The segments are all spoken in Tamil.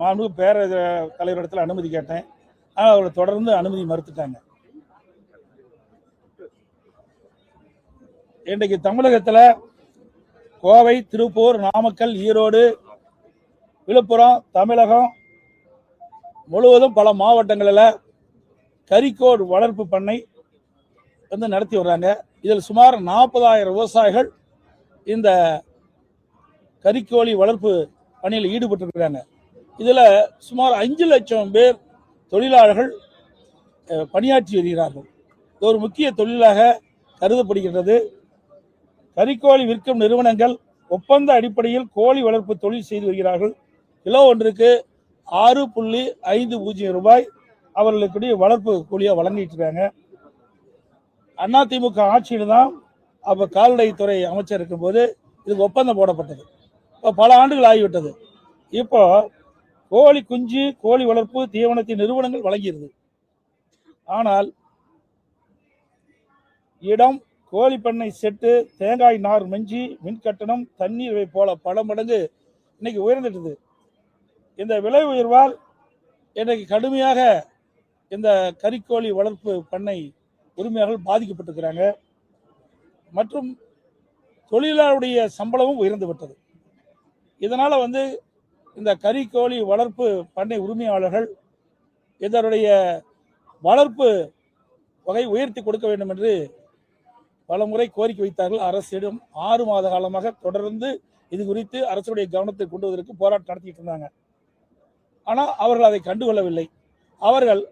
மாண்பு பேர தலைவரிடத்தில் அனுமதி கேட்டேன். ஆனால் அவரை தொடர்ந்து அனுமதி மறுத்துட்டாங்க. இன்றைக்கு தமிழகத்தில் கோவை திருப்பூர் நாமக்கல் ஈரோடு விழுப்புரம் தமிழகம் முழுவதும் பல மாவட்டங்களில் கரிக்கோடு வளர்ப்பு பண்ணை வந்து நடத்தி வர்றாங்க. இதில் சுமார் நாற்பதாயிரம் விவசாயிகள் இந்த கரிக்கோழி வளர்ப்பு பணியில் ஈடுபட்டிருக்கிறாங்க. இதில் சுமார் அஞ்சு லட்சம் பேர் தொழிலாளர்கள் பணியாற்றி வருகிறார்கள். இது ஒரு முக்கிய தொழிலாக கருதப்படுகின்றது. கறிக்கோழி விற்கும் நிறுவனங்கள் ஒப்பந்த அடிப்படையில் கோழி வளர்ப்பு தொழில் செய்து வருகிறார்கள். கிலோ ஒன்றுக்கு ஆறு புள்ளி ஐந்து பூஜ்ஜியம் ரூபாய் அவர்களுக்குடைய வளர்ப்பு கூலியாக வழங்கிட்டு இருக்காங்க. அதிமுக ஆட்சியில் தான் அப்போ கால்நடைத்துறை அமைச்சர் இருக்கும்போது இதுக்கு ஒப்பந்தம் போடப்பட்டது. இப்போ பல ஆண்டுகள் ஆகிவிட்டது. இப்போ கோழி குஞ்சு கோழி வளர்ப்பு தீவனத்தின் நிறுவனங்கள் வழங்கியது. ஆனால் இடம் கோழி பண்ணை செட்டு தேங்காய் நார் மஞ்சி மின் கட்டணம் தண்ணீர் இவை போல பல மடங்கு இன்னைக்கு உயர்ந்துட்டது. இந்த விலை உயர்வால் இன்றைக்கு கடுமையாக இந்த கறிக்கோழி வளர்ப்பு பண்ணை உரிமையாளர்கள் பாதிக்கப்பட்டிருக்கிறாங்க. மற்றும் தொழிலாளருடைய சம்பளமும் உயர்ந்து விட்டது. இதனால் வந்து இந்த கறிக்கோழி வளர்ப்பு பண்ணை உரிமையாளர்கள் இதனுடைய வளர்ப்பு வகை உயர்த்தி கொடுக்க வேண்டும் என்று பல முறை கோரிக்கை வைத்தார்கள். அரசிடம் ஆறு மாத காலமாக தொடர்ந்து இது குறித்து அரசுடைய கவனத்தை கொண்டு வருவதற்கு போராட்டம் நடத்திட்டு இருந்தாங்க. ஆனால் அவர்கள் அதை கண்டுகொள்ளவில்லை. அவர்கள்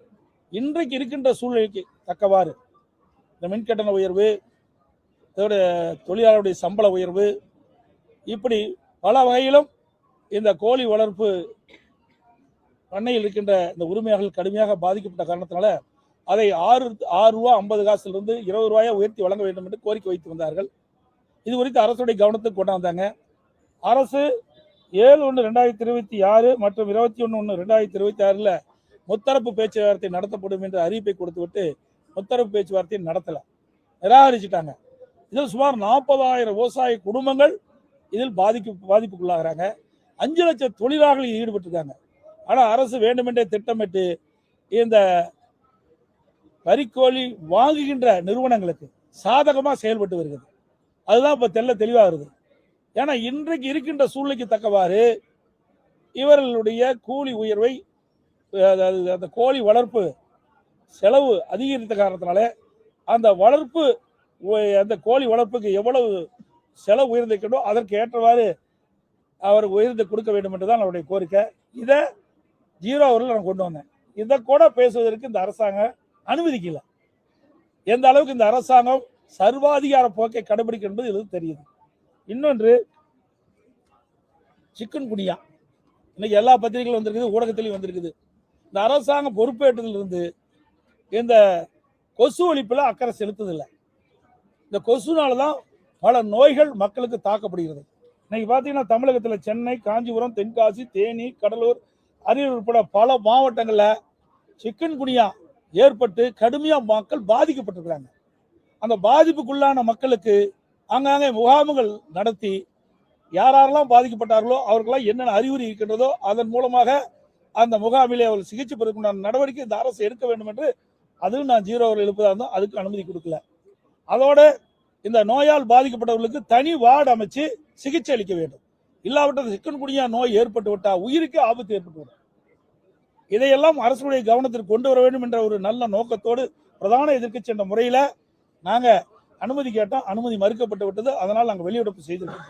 இன்றைக்கு இருக்கின்ற சூழ்நிலைக்கு தக்கவாறு இந்த மின்கட்டண உயர்வு இதோட தொழிலாளருடைய சம்பள உயர்வு இப்படி பல வகையிலும் இந்த கோழி வளர்ப்பு பண்ணையில் இருக்கின்ற இந்த உரிமையாளர்கள் கடுமையாக பாதிக்கப்பட்ட காரணத்தினால அதை ஆறு ஆறு ரூபா ஐம்பது காசுலேருந்து இருபது ரூபாயை உயர்த்தி வழங்க வேண்டும் என்று கோரிக்கை வைத்து வந்தார்கள். இது குறித்து அரசுடைய கவனத்துக்கு கொண்டாந்தாங்க அரசு ஏழு ஒன்று ரெண்டாயிரத்தி இருபத்தி ஆறு மற்றும் இருபத்தி ஒன்று ஒன்று ரெண்டாயிரத்தி இருபத்தி ஆறில் முத்தரப்பு பேச்சுவார்த்தை நடத்தப்படும் என்ற அறிவிப்பை கொடுத்துவிட்டு முத்தரப்பு பேச்சுவார்த்தையை நடத்தலை. நிராகரிச்சிட்டாங்க. இதில் சுமார் நாற்பதாயிரம் விவசாய குடும்பங்கள் இதில் பாதிப்பு பாதிப்புக்குள்ளாகிறாங்க. அஞ்சு லட்சம் தொழிலாளர்கள் ஈடுபட்டிருக்காங்க. ஆனால் அரசு வேண்டுமென்றே திட்டமிட்டு இந்த வரிக்கோழி வாங்குகின்ற நிறுவனங்களுக்கு சாதகமாக செயல்பட்டு வருகிறது. அதுதான் இப்போ தெல்ல தெளிவாக வருது. ஏன்னா இன்றைக்கு இருக்கின்ற சூழ்நிலைக்கு தக்கவாறு இவர்களுடைய கூலி உயர்வை அந்த கோழி வளர்ப்பு செலவு அதிகரித்த காரணத்தினால அந்த வளர்ப்பு அந்த கோழி வளர்ப்புக்கு எவ்வளவு செலவு உயர்ந்திருக்கின்றோ அதற்கு ஏற்றவாறு அவர் உயர்ந்து கொடுக்க வேண்டும் என்றுதான் அவருடைய கோரிக்கை. இதை ஜீரோ அவர்கள் நான் கொண்டு வந்தேன். இதை கூட பேசுவதற்கு இந்த அரசாங்கம் அனுமதிக்கல. எந்த அளவுக்கு இந்த அரசாங்கம் சர்வாதிகார போக்கை கடைபிடிக்கும் என்பது இது தெரியுது. இன்னொன்று சிக்கன் குனியா இன்னைக்கு எல்லா பத்திரிகைகளும் வந்திருக்குது ஊடகத்திலையும் வந்திருக்குது. இந்த அரசாங்கம் பொறுப்பேற்றதிலிருந்து இந்த கொசு ஒழிப்பில் அக்கறை செலுத்ததில்லை. இந்த கொசுனால தான் பல நோய்கள் மக்களுக்கு தாக்கப்படுகிறது. இன்னைக்கு பார்த்தீங்கன்னா தமிழகத்தில் சென்னை காஞ்சிபுரம் தென்காசி தேனி கடலூர் அரியலூர் உட்பட பல மாவட்டங்களில் சிக்கன் குனியா ஏற்பட்டு கடுமையாக மக்கள் பாதிக்கப்பட்டிருக்கிறாங்க. அந்த பாதிப்புக்குள்ளான மக்களுக்கு ஆங்காங்கே முகாம்கள் நடத்தி யார் யாரெல்லாம் பாதிக்கப்பட்டார்களோ அவர்களாம் என்னென்ன அறிகுறி இருக்கின்றதோ அதன் மூலமாக அந்த முகாமிலே அவர் சிகிச்சை பெறக்கூடிய நடவடிக்கை இந்த அரசு எடுக்க வேண்டும் என்று அதுவும் நான் ஜீரோ அவர் எழுப்பதாக இருந்தோம் அதுக்கு அனுமதி கொடுக்கல. அதோட இந்த நோயால் பாதிக்கப்பட்டவர்களுக்கு தனி வார்டு அமைச்சு சிகிச்சை அளிக்க வேண்டும். இல்லாவிட்டது சிக்கன்குனியா நோய் ஏற்பட்டு விட்டால் உயிருக்கு ஆபத்து ஏற்பட்டு விடும். இதையெல்லாம் அரசுடைய கவனத்திற்கு கொண்டு வர வேண்டும் என்ற ஒரு நல்ல நோக்கத்தோடு பிரதான எதிர்க்கட்சி என்ற முறையில் நாங்கள் அனுமதி கேட்டோம். அனுமதி மறுக்கப்பட்டு விட்டது. அதனால் நாங்கள் வெளியிடப்பு செய்திருக்கோம்.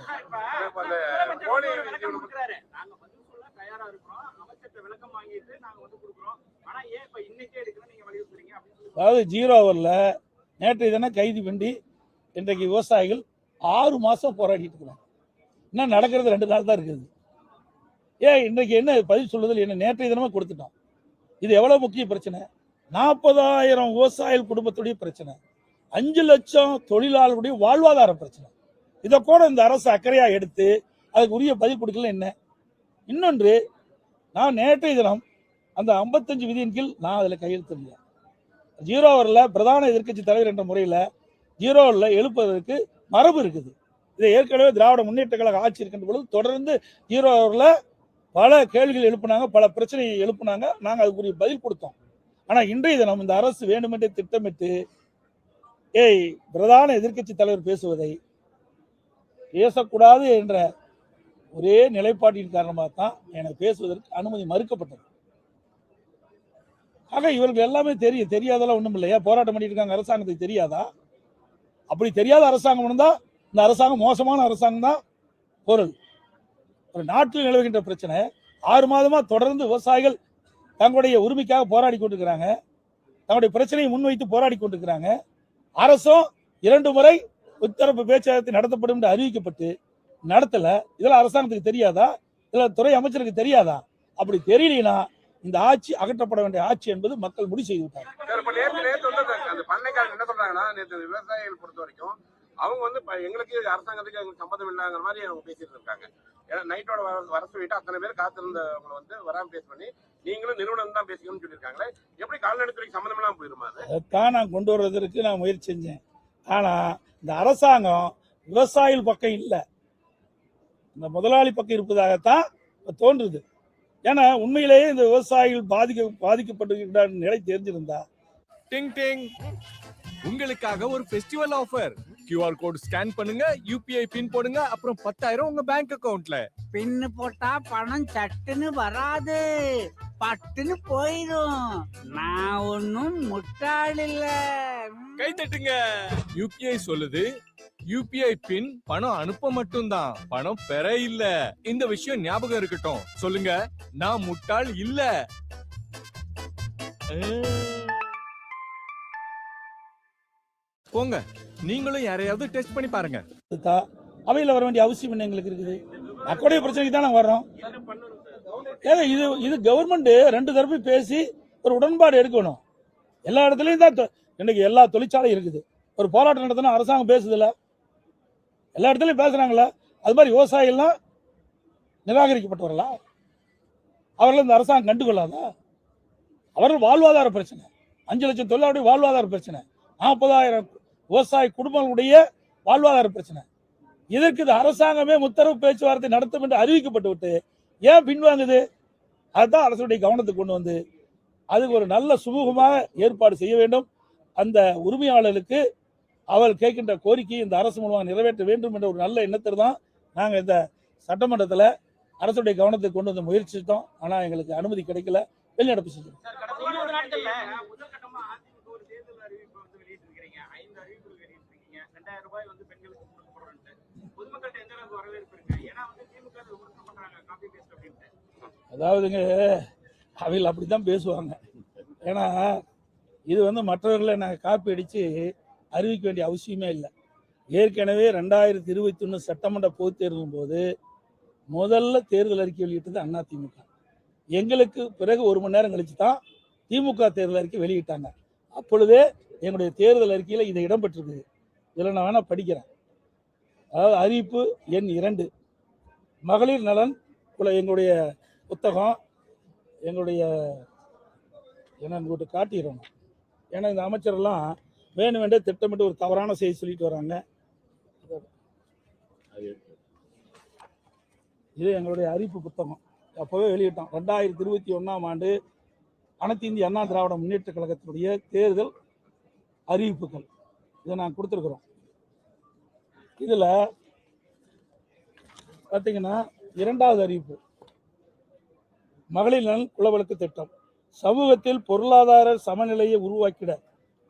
அதாவது ஜீரோ அவரில் நேற்று தினம் கைது பண்ணி இன்றைக்கு விவசாயிகள் ஆறு மாதம் போராடிட்டு இருக்கிறாங்க இன்னும் நடக்கிறது? ரெண்டு நாள் தான் இருக்குது. ஏன் இன்றைக்கு என்ன பதில் சொல்லுதல்? என்ன நேற்றைய தினமே கொடுத்துட்டோம். இது எவ்வளோ முக்கிய பிரச்சனை? நாற்பதாயிரம் விவசாயிகள் குடும்பத்துடைய பிரச்சனை. அஞ்சு லட்சம் தொழிலாளர்களுடைய வாழ்வாதார பிரச்சனை. இதை கூட இந்த அரசு அக்கறையாக எடுத்து அதுக்கு உரிய பதில் கொடுக்கல என்ன? இன்னொன்று நான் நேற்றைய தினம் அந்த ஐம்பத்தஞ்சு விதியின் கீழ் நான் அதில் கையெழுத்திருந்தேன் ஜீரோ அவரில் பிரதான எதிர்க்கட்சி தலைவர் என்ற முறையில் ஜீரோவில் எழுப்பதற்கு எழுப்புவதற்கு மரபு இருக்குது. இதை ஏற்கனவே திராவிட முன்னேற்ற கழக ஆட்சி இருக்கின்ற பொழுது தொடர்ந்து ஜீரோவில் பல கேள்விகள் எழுப்புனாங்க பல பிரச்சனையை எழுப்புனாங்க. நாங்கள் அதுக்குரிய பதில் கொடுத்தோம். ஆனால் இன்றைய தினம் இந்த அரசு வேண்டுமென்றே திட்டமிட்டு ஏய் பிரதான எதிர்க்கட்சி தலைவர் பேசுவதை பேசக்கூடாது என்ற ஒரே நிலைப்பாட்டின் காரணமாக தான் எனக்கு பேசுவதற்கு அனுமதி மறுக்கப்பட்டது. ஆக இவர்கள் எல்லாமே தெரியும் தெரியாதெல்லாம் ஒன்றும் இல்லையா போராட்டம் பண்ணிட்டு இருக்காங்க அரசாங்கத்துக்கு தெரியாதா? அப்படி தெரியாத அரசாங்கம் இருந்தால் இந்த அரசாங்கம் மோசமான அரசாங்கம் தான் பொருள். ஒரு நாட்டில் நிலவுகின்ற பிரச்சனை ஆறு மாதமாக தொடர்ந்து விவசாயிகள் தங்களுடைய உரிமைக்காக போராடி கொண்டிருக்கிறாங்க. தங்களுடைய பிரச்சனையை முன்வைத்து போராடி கொண்டிருக்கிறாங்க. அரசும் இரண்டு முறை உத்தரப்பு பேச்சுவார்த்தை நடத்தப்படும் என்று அறிவிக்கப்பட்டு நடத்தலை. இதெல்லாம் அரசாங்கத்துக்கு தெரியாதா? இதில் துறை அமைச்சருக்கு தெரியாதா? அப்படி தெரியலனா இந்த ஆட்சி அகற்றப்பட வேண்டிய ஆட்சி என்பது மக்கள் முடிவு செய்து விட்டாங்க விவசாயிகள் பொறுத்த வரைக்கும் அவங்க வந்து எங்களுக்கு அரசாங்கத்துக்கு எங்களுக்கு சம்மந்தம் இல்லைங்கிற மாதிரி அவங்க பேசிட்டு இருக்காங்க. ஏன்னா நைட்டோட வர வர சொல்லிட்டு அத்தனை பேர் காத்திருந்தவங்களை வந்து வராம பேஸ் பண்ணி நீங்களும் நிறுவனம் தான் பேசிக்கணும்னு சொல்லியிருக்காங்களே எப்படி கால்நடைத்துறைக்கு சம்மந்தம் இல்லாம போயிருமா அது? அதைத்தான் நான் கொண்டு வர்றதற்கு நான் முயற்சி செஞ்சேன். ஆனா இந்த அரசாங்கம் விவசாயிகள் பக்கம் இல்லை. இந்த முதலாளி பக்கம் இருப்பதாகத்தான் தோன்றுது. ஏன்னா உண்மையிலேயே இந்த விவசாயிகள் பாதிக்க பாதிக்கப்பட்டிருக்கின்ற நிலை தெரிஞ்சிருந்தா. Ding ding. உங்களுக்காக ஒரு festival offer QR code scan பண்ணுங்க யூபிஐ பின் போடுங்க அப்புறம் பத்தாயிரம் உங்க பேங்க் அக்கவுண்ட்ல பின்னு போட்டா பணம் சட்டுன்னு வராது. பட்டுன்னு போயிடும் நான் ஒன்னும் முட்டாள் இல்ல. கை தட்டுங்க. யூபிஐ சொல்லுது யூபிஐ பின் பணம் அனுப்ப மட்டும்தான். பணம் பெற இல்ல. இந்த விஷயம் ஞாபகம் இருக்கட்டும். சொல்லுங்க. நான் முட்டாள் இல்ல. போங்க. நீங்களும் யாரையாவது டெஸ்ட் பண்ணி பாருங்க. அவையில் வர வேண்டிய அவசியம் என்ன எங்களுக்கு இருக்குது? மக்களுடைய பிரச்சனைக்கு தான் நாங்கள் வர்றோம். ஏன்னா இது இது கவர்மெண்ட் ரெண்டு தரப்பு பேசி ஒரு உடன்பாடு எடுக்கணும். எல்லா இடத்துலையும் தான் இன்னைக்கு எல்லா தொழிற்சாலையும் இருக்குது. ஒரு போராட்டம் நடத்தினா அரசாங்கம் பேசுதில்லை. எல்லா இடத்துலையும் பேசுகிறாங்களா அது மாதிரி விவசாயிகள்லாம் நிராகரிக்கப்பட்டவர்களா? அவர்கள் இந்த அரசாங்கம் கண்டுகொள்ளாதா? அவர்கள் வாழ்வாதார பிரச்சனை. அஞ்சு லட்சம் தொழிலாளருடைய வாழ்வாதார பிரச்சனை. நாற்பதாயிரம் விவசாய குடும்பங்களுடைய வாழ்வாதார பிரச்சனை. இதற்கு இந்த அரசாங்கமே முத்தரவு பேச்சுவார்த்தை நடத்தும் என்று அறிவிக்கப்பட்டு விட்டு ஏன் பின்வாங்குது? அதுதான் அரசுடைய கவனத்துக்கு கொண்டு வந்து அதுக்கு ஒரு நல்ல சுமூகமாக ஏற்பாடு செய்ய வேண்டும். அந்த உரிமையாளர்களுக்கு அவர் கேட்கின்ற கோரிக்கையை இந்த அரசு மூலமாக நிறைவேற்ற வேண்டும் என்ற ஒரு நல்ல எண்ணத்தில் தான் நாங்கள் இந்த சட்டமன்றத்தில் அரசுடைய கவனத்துக்கு கொண்டு வந்து முயற்சித்தோம். ஆனால் எங்களுக்கு அனுமதி கிடைக்கல. வெளிநடப்பு செஞ்சோம். அதாவதுங்க அவைகள் அப்படி தான் பேசுவாங்க. ஏன்னா இது வந்து மற்றவர்களை நாங்கள் காப்பி அடித்து அறிவிக்க வேண்டிய அவசியமே இல்லை. ஏற்கனவே ரெண்டாயிரத்தி இருபத்தி ஒன்று சட்டமன்ற பொதுத் தேர்தலும் போது முதல்ல தேர்தல் அறிக்கை வெளியிட்டது அண்ணா திமுக. எங்களுக்கு பிறகு ஒரு மணி நேரம் கழிச்சு தான் திமுக தேர்தல் அறிக்கை வெளியிட்டாங்க. அப்பொழுதே எங்களுடைய தேர்தல் அறிக்கையில் இது இடம்பெற்றிருக்குது. இதில் நான் வேணால் படிக்கிறேன். அதாவது அறிவிப்பு எண் இரண்டு. மகளிர் நலன் உள்ள எங்களுடைய புத்தகம் எங்களுடைய என்ன உங்கள்கிட்ட காட்டிடுறோம் ஏன்னா இந்த அமைச்சரெல்லாம் வேணும் வேண்டிய திட்டமிட்டு ஒரு தவறான செய்தி சொல்லிட்டு வராங்க. இது எங்களுடைய அறிவிப்பு புத்தகம். அப்போவே வெளியிட்டோம். ரெண்டாயிரத்தி இருபத்தி ஒன்றாம் ஆண்டு அனைத்து இந்திய அண்ணா திராவிட முன்னேற்ற கழகத்தினுடைய தேர்தல் அறிவிப்புகள். இதை நான் கொடுத்துருக்குறோம். இதில் பார்த்தீங்கன்னா இரண்டாவது அறிவிப்பு. மகளிர் நலன் குலவழக்கு திட்டம். சமூகத்தில் பொருளாதார சமநிலையை உருவாக்கிட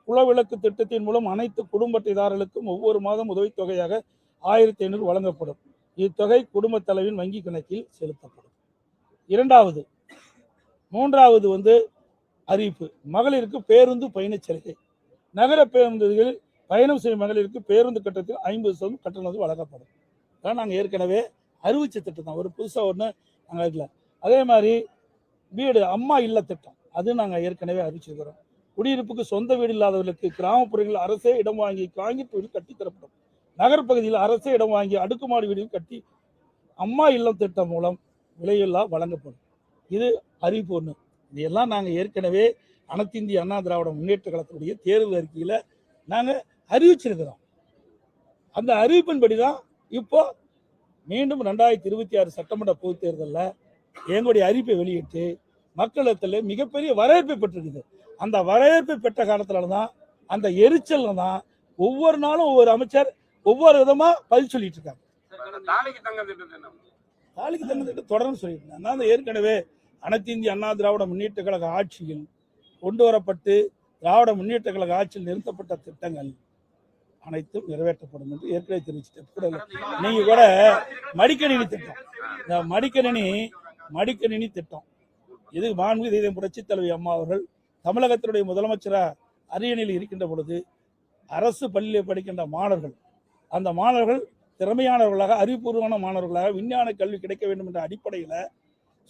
குலவிளக்கு திட்டத்தின் மூலம் அனைத்து குடும்ப அட்டைதாரர்களுக்கும் ஒவ்வொரு மாதம் உதவித்தொகையாக ஆயிரத்தி ஐநூறு வழங்கப்படும். இத்தொகை குடும்ப தலைவின் வங்கி கணக்கில் செலுத்தப்படும். இரண்டாவது மூன்றாவது வந்து அறிவிப்பு. மகளிருக்கு பேருந்து பயணச் சலுகை. நகர பேருந்துகளில் பயணம் செய்யும் மகளிருக்கு பேருந்து கட்டத்தில் ஐம்பது சதவீதம் கட்டணம் வந்து வழங்கப்படும். அதான் நாங்கள் ஏற்கனவே அறிவிச்ச திட்டம் தான். ஒரு புதுசாக ஒன்று நாங்கள் இல்லை அதே மாதிரி வீடு அம்மா இல்ல திட்டம். அது நாங்கள் ஏற்கனவே அறிவிச்சிருக்கிறோம். குடியிருப்புக்கு சொந்த வீடு இல்லாதவர்களுக்கு கிராமப்புறங்களில் அரசே இடம் வாங்கி காங்கிரீட் வீடு கட்டித்தரப்படும் நகர்ப்பகுதியில் அரசே இடம் வாங்கி அடுக்குமாடி வீடு கட்டி அம்மா இல்லம் திட்டம் மூலம் விலையில்லா வழங்கப்படும். இது அறிவிப்பு ஒன்று இதையெல்லாம் நாங்கள் ஏற்கனவே அனைத்திந்திய அண்ணா திராவிட முன்னேற்ற கழகத்துடைய தேர்தல் அறிக்கையில் நாங்கள் அறிவிச்சிருக்கிறோம். அந்த அறிவிப்பின்படி தான் இப்போ மீண்டும் ரெண்டாயிரத்தி இருபத்தி ஆறு சட்டமன்ற பொதுத் தேர்தலில் எங்களுடைய அறிவிப்பை வெளியிட்டு மக்களிடத்தில் மிகப்பெரிய வரவேற்பை பெற்றிருக்குது. அந்த வரவேற்பை பெற்ற காலத்துல தான் அந்த எரிச்சல்ல தான் ஒவ்வொரு நாளும் ஒவ்வொரு அமைச்சர் ஒவ்வொரு விதமா பதில் சொல்லிட்டு இருக்காங்க. தாலிக்கு தங்க தொடர்ந்து சொல்லிட்டு இருந்தேன் நான் ஏற்கனவே அனைத்து இந்திய அண்ணா திராவிட முன்னேற்ற கழக ஆட்சியில் கொண்டு வரப்பட்டு திராவிட முன்னேற்ற கழக ஆட்சியில் நிறுத்தப்பட்ட திட்டங்கள் அனைத்தும் நிறைவேற்றப்படும் என்று ஏற்கனவே தெரிவிச்சிட்டேன் கூட நீங்க கூட மடிக்கணினி திட்டம். இந்த மடிக்கணினி மடிக்கணினி திட்டம். இது மாண்பு தெய்வம் புரட்சி தலைவி அம்மா அவர்கள் தமிழகத்தினுடைய முதலமைச்சராக அரியணையில் இருக்கின்ற பொழுது அரசு பள்ளியில் படிக்கின்ற மாணவர்கள் அந்த மாணவர்கள் திறமையானவர்களாக அறிவுபூர்வமான மாணவர்களாக விஞ்ஞான கல்வி கிடைக்க வேண்டும் என்ற அடிப்படையில்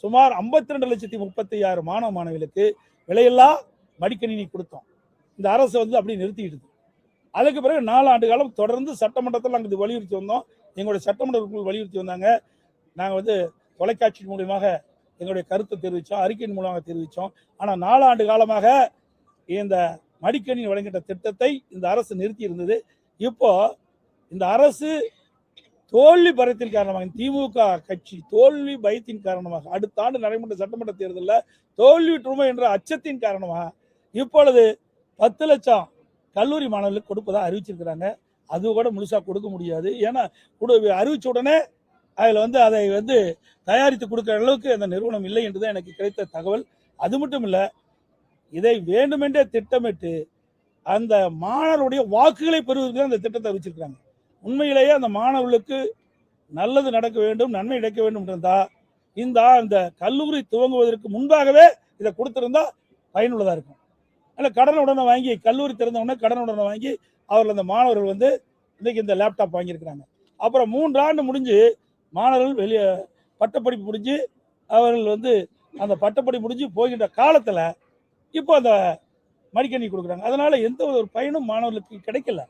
சுமார் 52 ரெண்டு லட்சத்தி முப்பத்தி ஆறு மாணவ மாணவிகளுக்கு விலையில்லா மடிக்கணினி கொடுத்தோம். இந்த அரசு வந்து அப்படி நிறுத்திக்கிடுது அதுக்கு பிறகு நாலு ஆண்டு காலம் தொடர்ந்து சட்டமன்றத்தில் நாங்கள் இது வலியுறுத்தி வந்தோம். எங்களுடைய சட்டமன்ற வலியுறுத்தி வந்தாங்க. நாங்கள் வந்து தொலைக்காட்சி மூலியமாக எங்களுடைய கருத்தை தெரிவித்தோம் அறிக்கையின் மூலமாக தெரிவித்தோம் ஆனால் நாலு ஆண்டு காலமாக இந்த மடிக்கணினி வழங்கிட்ட திட்டத்தை இந்த அரசு நிறுத்தி இருந்தது. இப்போ இந்த அரசு தோல்வி பயத்தின் காரணமாக திமுக கட்சி தோல்வி பயத்தின் காரணமாக அடுத்த ஆண்டு நடைபெற்ற சட்டமன்ற தேர்தலில் தோல்வியுற்றுமை என்ற அச்சத்தின் காரணமாக இப்பொழுது பத்து லட்சம் கல்லூரி மாணவர்களுக்கு கொடுப்பதாக அறிவிச்சிருக்கிறாங்க. அது கூட முழுசாக கொடுக்க முடியாது. ஏன்னா அறிவிச்ச உடனே அதில் வந்து அதை வந்து தயாரித்து கொடுக்குற அளவுக்கு அந்த நிறுவனம் இல்லை என்றுதான் எனக்கு கிடைத்த தகவல். அது மட்டும் இல்லை இதை வேண்டுமென்றே திட்டமிட்டு அந்த மாணவருடைய வாக்குகளை பெறுவதற்கு அந்த திட்டத்தை அறிவிச்சிருக்கிறாங்க. உண்மையிலேயே அந்த மாணவர்களுக்கு நல்லது நடக்க வேண்டும் நன்மை கிடைக்க வேண்டும் இருந்தா இந்த அந்த கல்லூரி துவங்குவதற்கு முன்பாகவே இதை கொடுத்துருந்தா பயனுள்ளதாக இருக்கும். ஆனால் கடன் உடனே வாங்கி கல்லூரி திறந்த உடனே கடன் உடனே வாங்கி அவர்கள் அந்த மாணவர்கள் வந்து இன்றைக்கி இந்த லேப்டாப் வாங்கியிருக்கிறாங்க. அப்புறம் மூன்று ஆண்டு முடிஞ்சு மாணவர்கள் வெளியே பட்டப்படிப்பு முடிஞ்சு அவர்கள் வந்து அந்த பட்டப்படி முடிஞ்சு போகின்ற காலத்தில் இப்போ அந்த மடிக்கணி கொடுக்குறாங்க. அதனால் எந்த ஒரு பயனும் மாணவர்களுக்கு கிடைக்கல.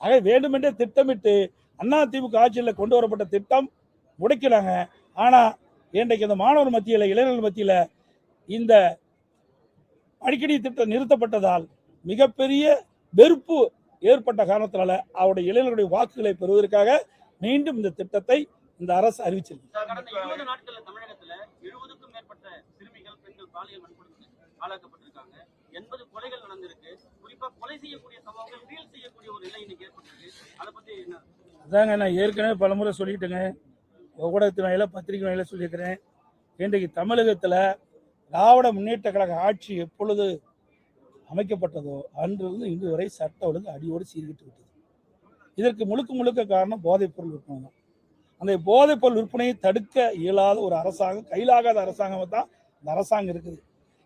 ஆக வேண்டுமென்றே திட்டமிட்டு அண்ணா திமுக ஆட்சியில் கொண்டு வரப்பட்ட திட்டம் முடைக்கிறாங்க ஆனால் இன்றைக்கு இந்த மாணவர் மத்தியில் இளைஞர்கள் மத்தியில் இந்த அடிக்கடி திட்டம் நிறுத்தப்பட்டதால் மிகப்பெரிய வெறுப்பு ஏற்பட்ட காரணத்தினால அவருடைய இளைஞர்களுடைய வாக்குகளை பெறுவதற்காக மீண்டும் இந்த திட்டத்தை இந்த அரசு அறிவிச்சிருக்கு. அதாங்க நான் ஏற்கனவே பலமுறை சொல்லிட்டேங்க. ஊடகத்தின் வாயில பத்திரிகை வாயில சொல்லியிருக்கிறேன். இன்றைக்கு தமிழகத்தில் திராவிட முன்னேற்ற கழக ஆட்சி எப்பொழுது அமைக்கப்பட்டதோ அன்றிலிருந்து இன்று வரை சட்ட ஒழுங்கு அடியோடு சீர்கிட்டு விட்டது. இதற்கு முழுக்க முழுக்க காரணம் போதைப்பொருள் விற்பனை தான். அந்த போதைப்பொருள் விற்பனையை தடுக்க இயலாத ஒரு அரசாங்கம் கையிலாகாத அரசாங்கம் தான் இந்த அரசாங்கம் இருக்குது.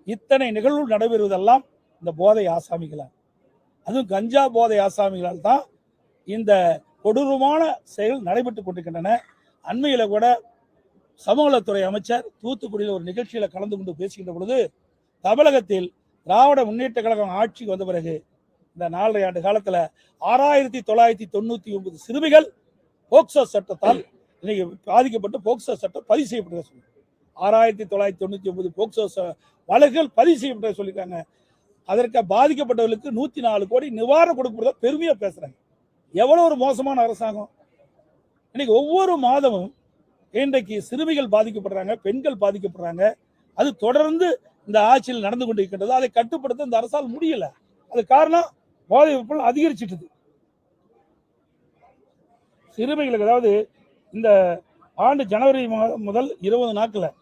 இத்தனை நிகழ்வுகள் நடைபெறுவதெல்லாம் இந்த போதை ஆசாமிகளால். அதுவும் கஞ்சா போதை ஆசாமிகளால் தான் இந்த கொடூரமான செயல் நடைபெற்று கொண்டிருக்கின்றன. அண்மையில் கூட சமூகத்துறை அமைச்சர் தூத்துக்குடியில் ஒரு நிகழ்ச்சியில் கலந்து கொண்டு பேசுகின்ற பொழுது தமிழகத்தில் திராவிட முன்னேற்ற கழகம் ஆட்சிக்கு வந்த பிறகு இந்த நாலரை ஆண்டு காலத்தில் ஆறாயிரத்தி தொள்ளாயிரத்தி தொண்ணூற்றி ஒன்பது சிறுமிகள் போக்சோ சட்டத்தால் இன்னைக்கு பாதிக்கப்பட்டு போக்சோ சட்டம் பதிவு செய்யப்பட்டதை சொல்லி. ஆறாயிரத்தி தொள்ளாயிரத்தி தொண்ணூற்றி ஒன்பது போக்சோ ச- வழக்குகள் பதிவு செய்யப்பட்டதை சொல்லியிருக்காங்க. அதற்கு பாதிக்கப்பட்டவர்களுக்கு நூற்றி நாலு கோடி நிவாரணம் கொடுக்கறத பெருமையாக பேசுகிறாங்க எவ்வளோ ஒரு மோசமான அரசாங்கம். இன்னைக்கு ஒவ்வொரு மாதமும் இன்றைக்கு சிறுமிகள் பாதிக்கப்படுறாங்க பெண்கள் பாதிக்கப்படுறாங்க. அது தொடர்ந்து இந்த ஆட்சியில் நடந்து கொண்டிருக்கின்றது. அதை கட்டுப்படுத்த இந்த அரசால் முடியல. அது காரணம் போதை விற்பனை அதிகரிச்சிட்டது. சிறுமிகளுக்கு அதாவது இந்த ஆண்டு ஜனவரி மாதம் முதல் இருபது நாட்களில்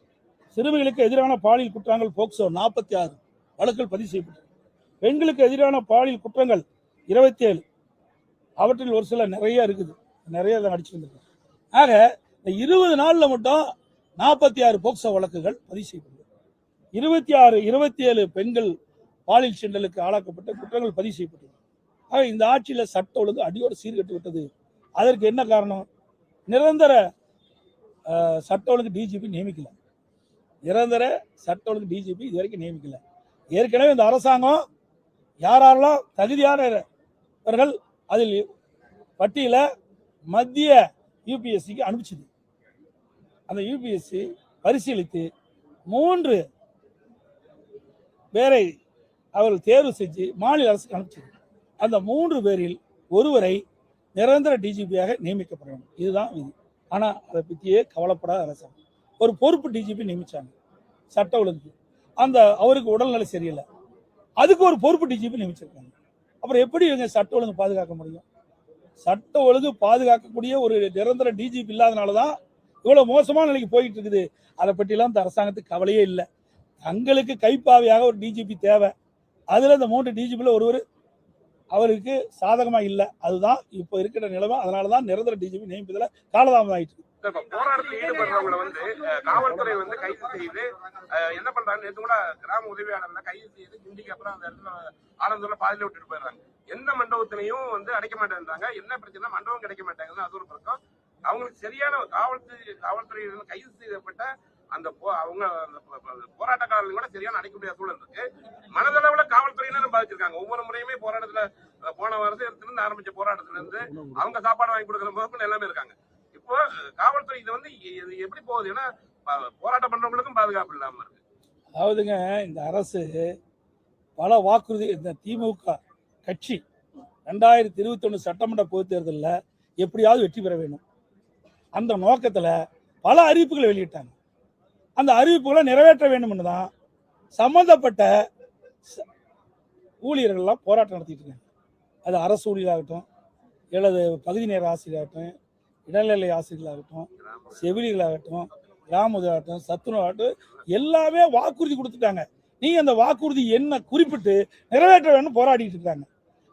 சிறுமிகளுக்கு எதிரான பாலியல் குற்றங்கள் போக்சோ நாற்பத்தி ஆறு வழக்குகள் பதிவு செய்யப்பட்டது. பெண்களுக்கு எதிரான பாலியல் குற்றங்கள் இருபத்தி ஏழு அவற்றில் ஒரு சில நிறைய இருக்குது. நிறைய அதை அடிச்சு ஆக இந்த இருபது நாளில் மட்டும் நாற்பத்தி ஆறு போக்சோ வழக்குகள் பதிவு செய்யப்பட்டது. இருபத்தி ஆறு இருபத்தி ஏழு பெண்கள் பாலியல் செண்டலுக்கு ஆளாக்கப்பட்ட குற்றங்கள் பதிவு செய்யப்பட்டது. ஆக இந்த ஆட்சியில் சட்ட ஒழுங்கு அடியோடு சீர்கட்டு விட்டது. அதற்கு என்ன காரணம்? நிரந்தர சட்ட ஒழுங்கு டிஜிபி நியமிக்கல. நிரந்தர சட்ட ஒழுங்கு டிஜிபி இது வரைக்கும் நியமிக்கல. ஏற்கனவே இந்த அரசாங்கம் யாரெல்லாம் தகுதியானவர்கள் அதில் பட்டியல மத்திய யூபிஎஸ்சிக்கு அனுப்பிச்சது. அந்த யூபிஎஸ்சி பரிசீலித்து மூன்று பேரை அவர்கள் தேர்வு செஞ்சு மாநில அரசுக்கு அனுப்பிச்சது. அந்த மூன்று பேரில் ஒருவரை நிரந்தர டிஜிபியாக நியமிக்கப்பட வேண்டும் இதுதான் விதி. ஆனால் அதை பற்றியே கவலைப்படாத அரசாங்கம் ஒரு பொறுப்பு டிஜிபி நியமித்தாங்க சட்ட ஒழுங்கு. அந்த அவருக்கு உடல்நிலை சரியில்லை. அதுக்கு ஒரு பொறுப்பு டிஜிபி நியமிச்சிருக்காங்க. அப்புறம் எப்படி இவங்க சட்ட ஒழுங்கு பாதுகாக்க முடியும்? சட்ட ஒழுங்கு பாதுகாக்கக்கூடிய ஒரு நிரந்தர டிஜிபி இல்லாதனால தான் இவ்வளோ மோசமான நிலைக்கு போயிட்டு இருக்குது. அதை பற்றிலாம் இந்த அரசாங்கத்துக்கு கவலையே இல்லை. தங்களுக்கு கைப்பாவையாக ஒரு டிஜிபி தேவை. அதில் இந்த மூன்று டிஜிபியில் ஒருவர் அவருக்கு சாதகமாக இல்லை. அதுதான் இப்போ இருக்கிற நிலைமை. அதனால தான் நிரந்தர டிஜிபி நியமிப்பதில் காலதாமதம் ஆயிட்டு இருக்கு. போராட்டத்தில் ஈடுபடுறவங்களை வந்து காவல்துறை வந்து கைது செய்து அஹ், என்ன பண்றாங்க? நேற்று கூட கிராம உதவியாளர்ல கைது செய்து கிண்டிக்கு அப்புறம் அந்த இடத்துல ஆனந்தூர்ல பாதியில விட்டுட்டு போயிடுறாங்க. எந்த மண்டபத்திலையும் வந்து அடைக்க மாட்டேன்றாங்க. என்ன பிரச்சனை? மண்டபம் கிடைக்க மாட்டேங்குது அது ஒரு பக்கம். அவங்களுக்கு சரியான காவல்துறை காவல்துறை கைது செய்யப்பட்ட அந்த போ- அவங்க அந்த போராட்டக்காரர்கள் கூட சரியான அடைக்க முடியாத சூழல் இருக்கு. மனதளவுல காவல்துறையினரும் பாதிச்சிருக்காங்க. ஒவ்வொரு முறையுமே போராட்டத்துல போன வருஷத்துல இருந்து ஆரம்பிச்ச போராட்டத்துல இருந்து அவங்க சாப்பாடு வாங்கி கொடுக்குற முதற்கொண்டு எல்லாமே இருக்காங்க. இப்போ காவல்துறை இது வந்து எப்படி போகுது? ஏன்னா போராட்டம் பண்றவங்களுக்கும் பாதுகாப்பு இல்லாம இருக்கு. அதாவதுங்க இந்த அரசு பல வாக்குறுதி இந்த திமுக கட்சி ரெண்டாயிரத்தி இருபத்தொன்று சட்டமன்ற பொதுத் தேர்தலில் எப்படியாவது வெற்றி பெற வேண்டும். அந்த நோக்கத்தில் பல அறிவிப்புகளை வெளியிட்டாங்க. அந்த அறிவிப்புகளை நிறைவேற்ற வேண்டும்னு தான் சம்மந்தப்பட்ட ஊழியர்கள்லாம் போராட்டம் நடத்திட்டு இருக்காங்க அது அரசு ஊழியராகட்டும் எனது பகுதி நேர ஆசிரியராகட்டும் இடைநிலை ஆசிரியர்களாகட்டும் செவிலிகளாகட்டும் கிராமதாகட்டும் சத்துணவாகட்டும் எல்லாமே வாக்குறுதி கொடுத்துட்டாங்க. நீங்கள் அந்த வாக்குறுதி என்ன குறிப்பிட்டு நிறைவேற்ற வேணும்னு போராடிட்டு இருக்காங்க.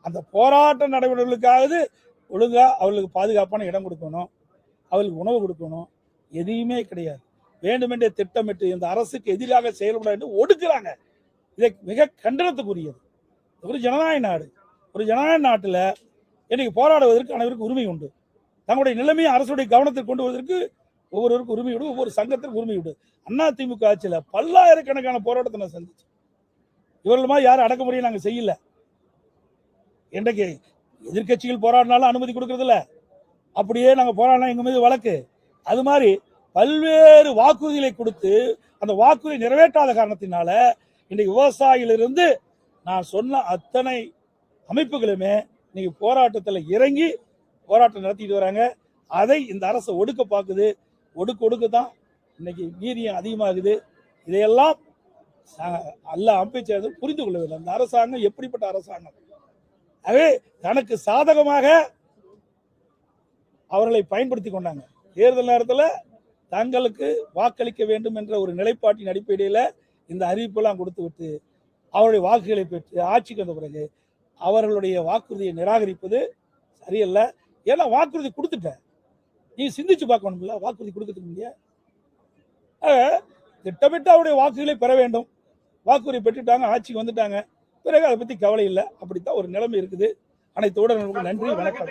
அந்த போராட்ட நடவடிக்கைகளுக்காவது ஒழுங்காக அவர்களுக்கு பாதுகாப்பான இடம் கொடுக்கணும். அவர்களுக்கு உணவு கொடுக்கணும். எதையுமே கிடையாது. வேண்டுமென்றே திட்டமிட்டு இந்த அரசுக்கு எதிராக செயல்பட என்று ஒடுக்குறாங்க. இதை மிக கண்டனத்துக்குரியது. ஒரு ஜனநாயக நாடு. ஒரு ஜனநாயக நாட்டில் இன்னைக்கு போராடுவதற்கு அனைவருக்கும் உரிமை உண்டு. தங்களுடைய நிலைமையை அரசுடைய கவனத்தில் கொண்டு வருவதற்கு ஒவ்வொருவருக்கும் உரிமை உண்டு ஒவ்வொரு சங்கத்திற்கும் உரிமை உண்டு. அண்ணா திமுக ஆட்சியில் பல்லாயிரக்கணக்கான போராட்டத்தை நான் சந்திச்சேன். இவர்கள் மாதிரி யாரும் அடக்குமுறையை நாங்கள் செய்யல. இன்றைக்கு எதிர்க்கட்சிகள் போராடினாலும் அனுமதி கொடுக்கறதில்ல. அப்படியே நாங்கள் போராடினா எங்கள் மீது வழக்கு. அது மாதிரி பல்வேறு வாக்குறுதிகளை கொடுத்து அந்த வாக்குறுதி நிறைவேற்றாத காரணத்தினால இன்னைக்கு விவசாயிகளிருந்து நான் சொன்ன அத்தனை அமைப்புகளுமே இன்னைக்கு போராட்டத்தில் இறங்கி போராட்டம் நடத்திட்டு வராங்க. அதை இந்த அரசு ஒடுக்க பார்க்குது ஒடுக்க ஒடுக்க தான் இன்னைக்கு வீரியம் அதிகமாகுது. இதையெல்லாம் ச- அல்ல அமைச்சர் புரிந்து கொள்ளவில்லை அந்த அரசாங்கம் எப்படிப்பட்ட அரசாங்கம்? ஆகவே தனக்கு சாதகமாக அவர்களை பயன்படுத்தி கொண்டாங்க. தேர்தல் நேரத்தில் தங்களுக்கு வாக்களிக்க வேண்டும் என்ற ஒரு நிலைப்பாட்டின் அடிப்படையில் இந்த அறிவிப்பெல்லாம் கொடுத்து விட்டு அவருடைய வாக்குகளை பெற்று ஆட்சிக்கு வந்த பிறகு அவர்களுடைய வாக்குறுதியை நிராகரிப்பது சரியல்ல ஏன்னா வாக்குறுதி கொடுத்துட்டேன் நீ சிந்திச்சு பார்க்கணும்ல வாக்குறுதி கொடுத்துட்டு இல்லையா திட்டமிட்டு அவருடைய வாக்குகளை பெற வேண்டும் வாக்குறுதி பெற்றுட்டாங்க ஆட்சிக்கு வந்துட்டாங்க பிறகு அதை பற்றி கவலை இல்லை அப்படித்தான் ஒரு நிலைமை இருக்குது அனைத்து ஊடகங்களுக்கும் நன்றி வணக்கம்